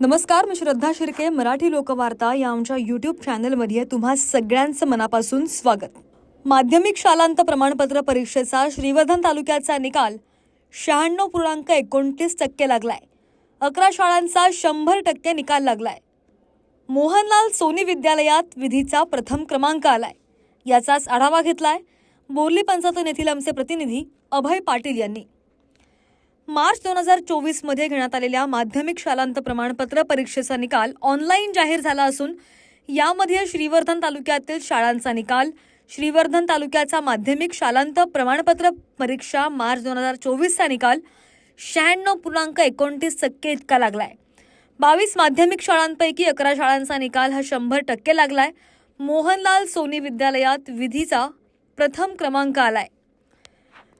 नमस्कार मी श्रद्धा शिर्के मराठी लोकवार्ता या आमच्या यूट्यूब चॅनलमध्ये तुम्हा सगळ्यांचं मनापासून स्वागत. माध्यमिक शालांत प्रमाणपत्र परीक्षेचा श्रीवर्धन तालुक्याचा निकाल शहाण्णव पूर्णांक एकोणतीस टक्के लागलाय. अकरा शाळांचा शंभर टक्के निकाल लागलाय. मोहनलाल सोनी विद्यालयात विधीचा प्रथम क्रमांक आलाय. याचाच आढावा घेतलाय. बोर्ली पंचायत येथील आमचे प्रतिनिधी अभय पाटील यांनी. मार्च दोन हजार चोवीसमध्ये घेण्यात आलेल्या माध्यमिक शालांत प्रमाणपत्र परीक्षेचा निकाल ऑनलाईन जाहीर झाला असून यामध्ये श्रीवर्धन तालुक्यातील शाळांचा निकाल श्रीवर्धन तालुक्याचा माध्यमिक शालांत प्रमाणपत्र परीक्षा मार्च दोन हजार चोवीसचा निकाल शहाण्णव पूर्णांक एकोणतीस टक्के इतका लागलाय. बावीस माध्यमिक शाळांपैकी अकरा शाळांचा निकाल हा शंभर टक्के लागलाय. मोहनलाल सोनी विद्यालयात विधीचा प्रथम क्रमांक आलाय.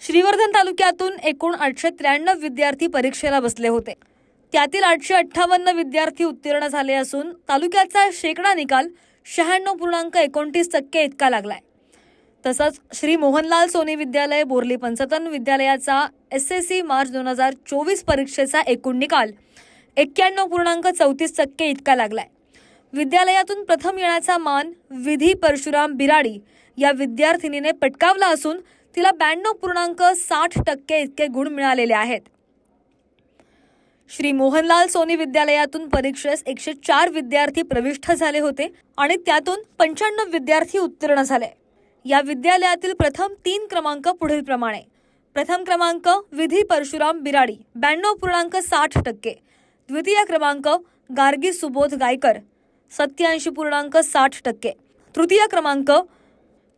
श्रीवर्धन तालुक्यातून एकूण आठशे त्र्याण्णव विद्यार्थी परीक्षेला बसले होते. त्यातील आठशे अठ्ठावन्न विद्यार्थी उत्तीर्ण झाले असून तालुक्याचा शेकडा निकाल शहाण्णव पूर्णांक एकोणतीस टक्के इतका लागलाय. तसंच श्री मोहनलाल सोनी विद्यालय बोर्ली पंचतन विद्यालयाचा एस एस सी मार्च दोन हजार चोवीस परीक्षेचा एकूण निकाल एक्क्याण्णव पूर्णांक चौतीस टक्के इतका लागलाय. विद्यालयातून प्रथम येण्याचा मान विधी परशुराम बिराडी या विद्यार्थिनीने पटकावला असून तिला ब्याण्णव पूर्णांक साठ टक्के इतके गुण मिळालेले आहेत. श्री मोहनलाल सोनी विद्यालयातून परीक्षेस एकशे चार विद्यार्थी प्रविष्ट झाले होते आणि त्यातून पंच्याण्णव विद्यार्थी उत्तीर्ण झाले. या विद्यालयातील प्रथम तीन क्रमांक पुढील प्रमाणे. प्रथम क्रमांक विधी परशुराम बिराडी ब्याण्णव पूर्णांक साठ टक्के. द्वितीय क्रमांक गार्गी सुबोध गायकर सत्याऐंशी पूर्णांक साठ टक्के. तृतीय क्रमांक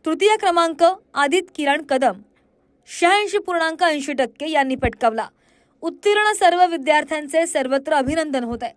तृतीय क्रमांक आदित किरण कदम. शहाऐंशी पूर्णांक ऐंशी टक्के यांनी पटकावला. उत्तीर्ण सर्व विद्यार्थ्यांचे सर्वत्र अभिनंदन होत आहे.